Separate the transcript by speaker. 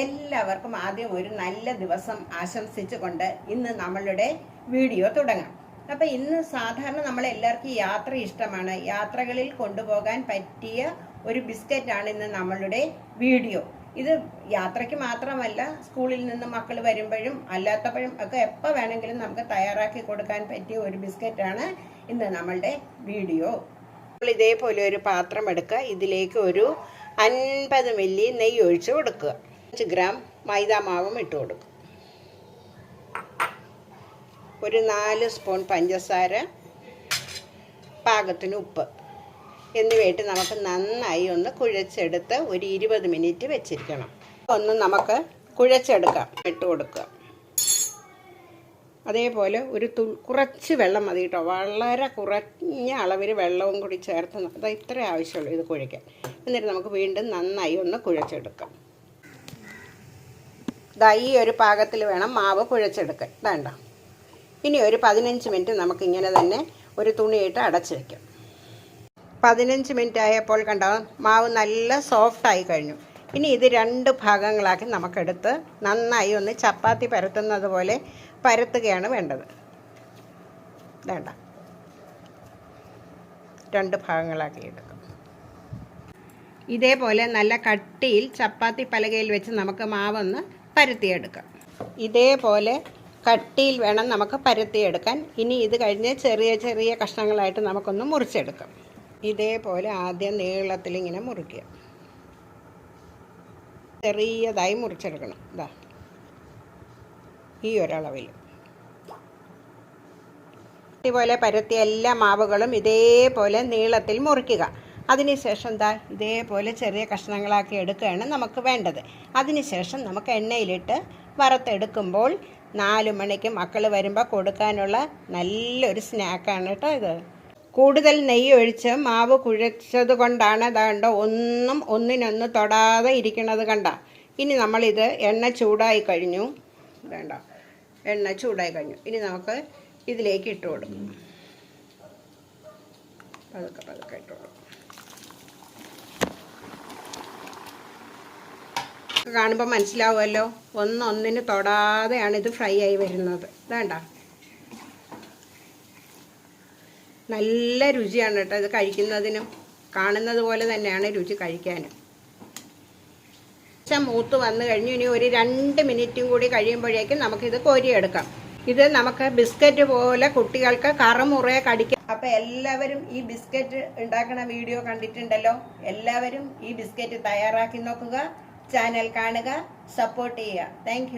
Speaker 1: എല്ലാവർക്കും ആദ്യം ഒരു നല്ല ദിവസം ആശംസിച്ചുകൊണ്ട് ഇന്ന് നമ്മളുടെ വീഡിയോ തുടങ്ങാം. അപ്പൊ ഇന്ന് സാധാരണ നമ്മൾ എല്ലാവർക്കും യാത്ര ഇഷ്ടമാണ്. യാത്രകളിൽ കൊണ്ടുപോകാൻ പറ്റിയ ഒരു ബിസ്ക്കറ്റ് ആണ് ഇന്ന് നമ്മളുടെ വീഡിയോ. ഇത് യാത്രയ്ക്ക് മാത്രമല്ല സ്കൂളിൽ നിന്ന് മക്കൾ വരുമ്പോഴും അല്ലാത്തപ്പോഴും ഒക്കെ എപ്പോൾ വേണമെങ്കിലും നമുക്ക് തയ്യാറാക്കി കൊടുക്കാൻ പറ്റിയ ഒരു ബിസ്ക്കറ്റാണ് ഇന്ന് നമ്മളുടെ വീഡിയോ. നമ്മൾ ഇതേപോലെ ഒരു പാത്രം എടുക്കുക. ഇതിലേക്ക് ഒരു അൻപത് മില്ലി നെയ്യ് ഒഴിച്ച് കൊടുക്കുക. അഞ്ച് ഗ്രാം മൈദാമാവും ഇട്ട് കൊടുക്കും. ഒരു നാല് സ്പൂൺ പഞ്ചസാര പാകത്തിന് ഉപ്പ് എന്നിവയിട്ട് നമുക്ക് നന്നായി ഒന്ന് കുഴച്ചെടുത്ത് ഒരു ഇരുപത് മിനിറ്റ് വെച്ചിരിക്കണം. ഒന്ന് നമുക്ക് കുഴച്ചെടുക്കാം ഇട്ട് കൊടുക്കുക അതേപോലെ ഒരു തു കുറച്ച് വെള്ളം മതി കേട്ടോ. വളരെ കുറഞ്ഞ അളവിൽ വെള്ളവും കൂടി ചേർത്ത് അത് ഇത്ര ആവശ്യമുള്ളൂ ഇത് കുഴയ്ക്കാൻ. എന്നിട്ട് നമുക്ക് വീണ്ടും നന്നായി ഒന്ന് കുഴച്ചെടുക്കാം. ഇതാ ഈ ഒരു പാകത്തിൽ വേണം മാവ് കുഴച്ചെടുക്കാൻ. വേണ്ട. ഇനി ഒരു പതിനഞ്ച് മിനിറ്റ് നമുക്കിങ്ങനെ തന്നെ ഒരു തുണിയിട്ട് അടച്ച് വയ്ക്കാം പതിനഞ്ച് മിനിറ്റ് ആയപ്പോൾ കണ്ടോ മാവ് നല്ല സോഫ്റ്റായി കഴിഞ്ഞു. ഇനി ഇത് രണ്ട് ഭാഗങ്ങളാക്കി നമുക്കെടുത്ത് നന്നായി ഒന്ന് ചപ്പാത്തി പരത്തുന്നത് പോലെ പരത്തുകയാണ് വേണ്ടത്. വേണ്ട. രണ്ട് ഭാഗങ്ങളാക്കി എടുക്കും. ഇതേപോലെ നല്ല കട്ടിയിൽ ചപ്പാത്തി പലകയിൽ വെച്ച് നമുക്ക് മാവൊന്ന് പരത്തിയെടുക്കാം. ഇതേപോലെ കട്ടിയിൽ വേണം നമുക്ക് പരത്തിയെടുക്കാൻ. ഇനി ഇത് കഴിഞ്ഞ് ചെറിയ ചെറിയ കഷ്ണങ്ങളായിട്ട് നമുക്കൊന്ന് മുറിച്ചെടുക്കാം. ഇതേപോലെ ആദ്യം നീളത്തിൽ ഇങ്ങനെ മുറിക്കുക ചെറിയതായി മുറിച്ചെടുക്കണം. ഇതാ ഈ ഒരളവിൽ. ഇതുപോലെ പരത്തിയ എല്ലാ മാവുകളും ഇതേപോലെ നീളത്തിൽ മുറിക്കുക. അതിനുശേഷം എന്താ ഇതേപോലെ ചെറിയ കഷ്ണങ്ങളാക്കി എടുക്കുകയാണ് നമുക്ക് വേണ്ടത്. അതിനുശേഷം നമുക്ക് എണ്ണയിലിട്ട് വറുത്തെടുക്കുമ്പോൾ നാല് മണിക്ക് മക്കൾ വരുമ്പോൾ കൊടുക്കാനുള്ള നല്ലൊരു സ്നാക്കാണ് കേട്ടോ ഇത്. കൂടുതൽ നെയ്യ് ഒഴിച്ച് മാവ് കുഴച്ചത് കൊണ്ടാണ് അതാണ്ട് ഒന്നും ഒന്നിനൊന്ന് തൊടാതെ ഇരിക്കുന്നത് കണ്ട. ഇനി നമ്മളിത് എണ്ണ ചൂടായി കഴിഞ്ഞു. വേണ്ട എണ്ണ ചൂടായി കഴിഞ്ഞു. ഇനി നമുക്ക് ഇതിലേക്ക് ഇട്ട് കൊടുക്കും. പതുക്കെ പതുക്കെ ഇട്ട് കൊടുക്കും. കാണുമ്പോൾ മനസ്സിലാവുമല്ലോ. ഒന്നൊന്നിന് തൊടാതെയാണ് ഇത് ഫ്രൈ ആയി വരുന്നത്. വേണ്ട നല്ല രുചിയാണ് കേട്ടോ ഇത് കഴിക്കുന്നതിനും. കാണുന്നത് പോലെ തന്നെയാണ് രുചി കഴിക്കാനും. മൂത്ത് വന്നു കഴിഞ്ഞു ഇനി ഒരു രണ്ട് മിനിറ്റും കൂടി കഴിയുമ്പോഴേക്കും നമുക്കിത് കോരിയെടുക്കാം. ഇത് നമുക്ക് ബിസ്ക്കറ്റ് പോലെ കുട്ടികൾക്ക് കറമുറയെ കടിക്കാം അപ്പം എല്ലാവരും ഈ ബിസ്ക്കറ്റ് ഉണ്ടാക്കുന്ന വീഡിയോ കണ്ടിട്ടുണ്ടല്ലോ. എല്ലാവരും ഈ ബിസ്ക്കറ്റ് തയ്യാറാക്കി നോക്കുക. ചാനൽ കാണുക സപ്പോർട്ട് ചെയ്യുക താങ്ക്